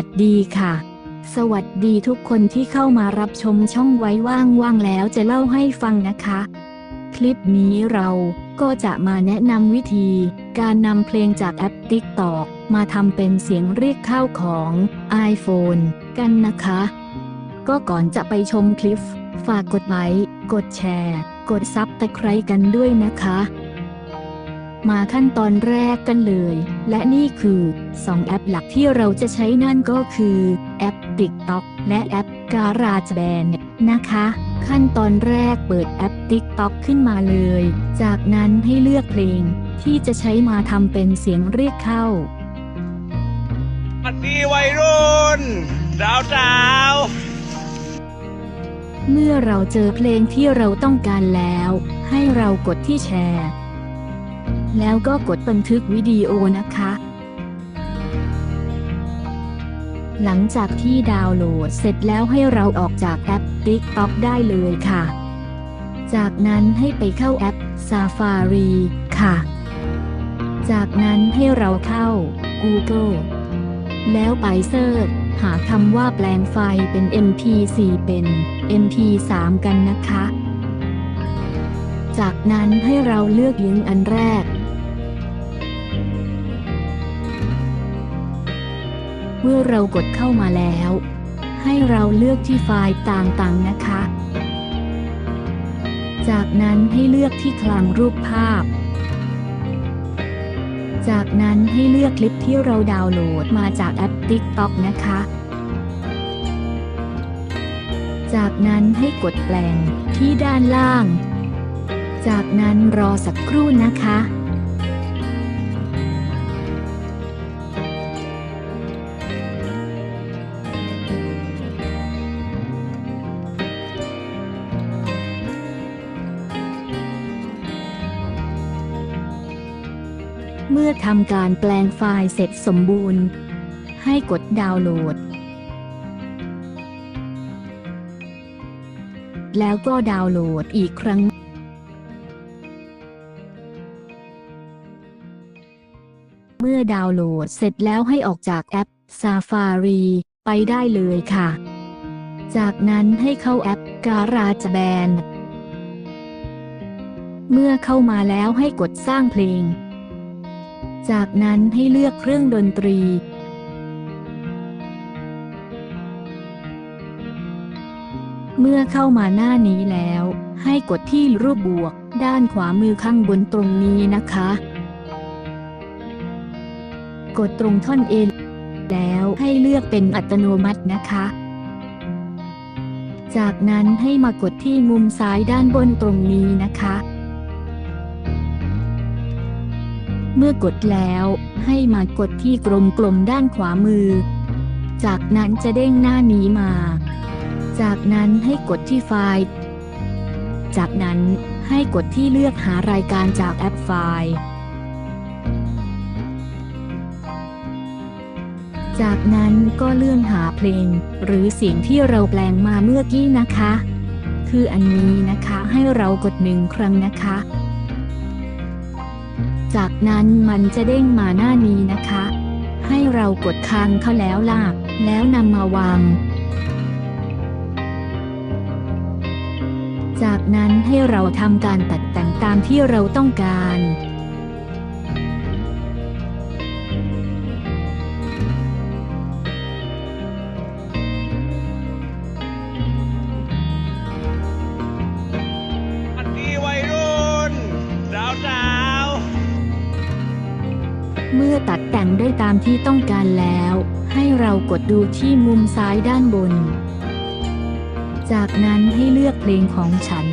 วัสดีค่ะ สวัสดีทุกคนที่เข้ามารับชมช่องไว้ว่างๆแล้วจะเล่าให้ฟังนะคะ คลิปนี้เราก็จะมาแนะนำวิธี การนำเพลงจากแอป TikTok มาทำเป็นเสียงเรียกเข้าของ iPhone กันนะคะ ก็ก่อนจะไปชมคลิป ฝากกดไลค์ กดแชร์ กดซับตะไคร้กันด้วยนะคะ มาขั้นตอนแรกกันเลย และนี่คือ 2 แอปหลักที่เราจะใช้นั่นก็คือแอป TikTok และแอป GarageBand นะคะ ขั้นตอนแรกเปิดแอป TikTok ขึ้นมาเลย จากนั้นให้เลือกเพลง ที่จะใช้มาทำเป็นเสียงเรียกเข้าสวัสดีวัยรุ่นสาวสาวเมื่อเราเจอเพลงที่เราต้องการแล้ว ให้เรากดที่แชร์ แล้วก็กดบันทึกวิดีโอนะคะ หลังจากที่ดาวน์โหลดเสร็จแล้วให้เราออกจากแอป TikTok ได้เลยค่ะ จากนั้นให้ไปเข้าแอป Safari ค่ะ จากนั้นให้เราเข้า Google แล้วไปเซิร์ชหาคำว่าแปลงไฟล์เป็น MP4 เป็น MP3 กันนะคะ จากนั้นให้เราเลือกลิงอันแรก มื่อเรากดเข้ามาแล้ว ให้เราเลือกที่ไฟล์ต่างๆนะคะ จากนั้นให้เลือกที่คลังรูปภาพ จากนั้นให้เลือกคลิปที่เราดาวน์โหลดมาจากแอป TikTok นะคะ จากนั้นให้กดแปลงที่ด้านล่าง จากนั้นรอสักครู่นะคะ เมื่อทำการแปลงไฟล์เสร็จสมบูรณ์ ให้กดดาวน์โหลด แล้วก็ดาวน์โหลดอีกครั้งเมื่อดาวน์โหลดเสร็จแล้วให้ออกจากแอป Safari ไปได้เลยค่ะ จากนั้นให้เข้าแอป GarageBand เมื่อเข้ามาแล้วให้กดสร้างเพลง จากนั้นให้เลือกเครื่องดนตรี เมื่อเข้ามาหน้านี้แล้ว ให้กดที่รูปบวก ด้านขวามือข้างบนตรงนี้นะคะ กดตรงท่อนเอแล้วให้เลือกเป็นอัตโนมัตินะคะ จากนั้นให้มากดที่มุมซ้ายด้านบนตรงนี้นะคะ เมื่อกดแล้วให้มากดที่กลมๆด้านขวามือ จากนั้นจะเด้งหน้านี้มา จากนั้นให้กดที่ไฟล์ จากนั้นให้กดที่เลือกหารายการจากแอปไฟล์ จากนั้นก็เลื่อนหาเพลง หรือเสียงที่เราแปลงมาเมื่อกี้นะคะ คืออันนี้นะคะให้เรากดหนึ่งครั้งนะคะ จากนั้นมันจะเด้งมาหน้านี้นะคะ ให้เรากดค้างเขาแล้วล่ะแล้วนำมาวาง จากนั้นให้เราทำการตัดแต่งตามที่เราต้องการ ตัดแต่งได้ตามที่ต้องการแล้ว ให้เรากดดูที่มุมซ้ายด้านบน จากนั้นให้เลือกเพลงของฉัน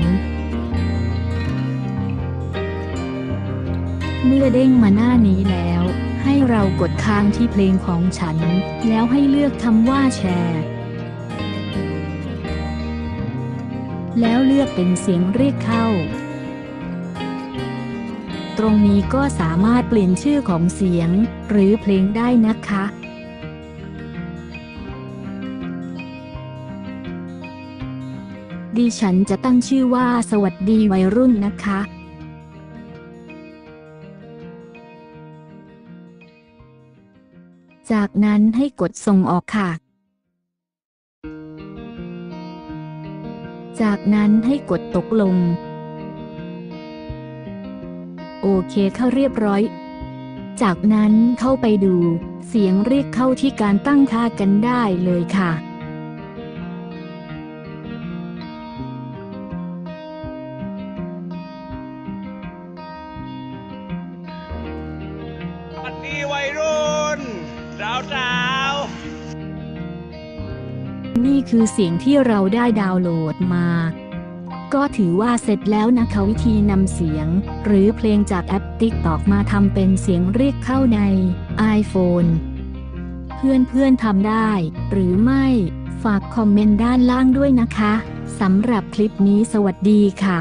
เมื่อเด้งมาหน้านี้แล้ว ให้เรากดค้างที่เพลงของฉัน แล้วให้เลือกคำว่าแชร์แล้วเลือกเป็นเสียงเรียกเข้า ตรงนี้ก็สามารถเปลี่ยนชื่อของเสียง หรือเพลงได้นะคะ ดิฉันจะตั้งชื่อว่าสวัสดีวัยรุ่นนะคะ จากนั้นให้กดส่งออกค่ะ จากนั้นให้กดตกลง โอเคเข้าเรียบร้อย จากนั้นเข้าไปดู เสียงเรียกเข้าที่การตั้งค่ากันได้เลยค่ะสวัสดีวัยรุ่นสาวสาวนี่คือเสียงที่เราได้ดาวน์โหลดมา ก็ถือว่าเสร็จแล้วนะคะวิธีนำเสียง หรือเพลงจากแอปติ๊กตอกมาทำเป็นเสียงเรียกเข้าใน iPhone เพื่อนๆทำได้ หรือไม่ฝากคอมเมนต์ด้านล่างด้วยนะคะสำหรับคลิปนี้สวัสดีค่ะ